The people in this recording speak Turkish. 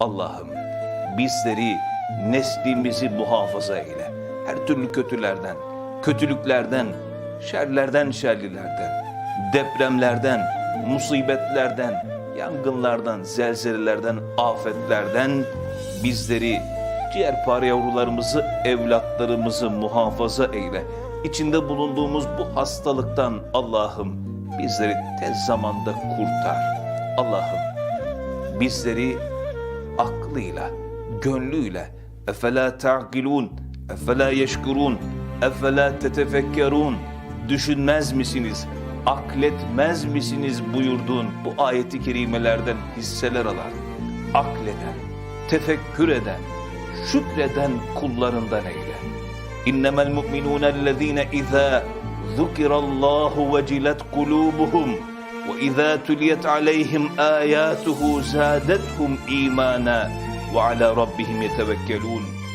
Allah'ım bizleri, neslimizi muhafaza eyle. Her türlü kötülerden, kötülüklerden, şerlerden, şerlilerden, depremlerden, musibetlerden, yangınlardan, zelzelelerden, afetlerden bizleri, ciğerpare yavrularımızı, evlatlarımızı muhafaza eyle. İçinde bulunduğumuz bu hastalıktan Allah'ım bizleri tez zamanda kurtar. Allah'ım bizleri aklıyla, gönlüyle efela ta'kilun, efela yeşkurun, efela tetefekkerun düşünmez misiniz, akletmez misiniz buyurduğun bu ayeti kerimelerden hisseler alan, akleden, tefekkür eden, şükreden kullarından eyle. İnnemel mu'minûnellezîne izâ zukirallahu vecilet kulûbuhum وإذا تليت عليهم آياته زادتهم إيمانا وعلى ربهم يتوكلون.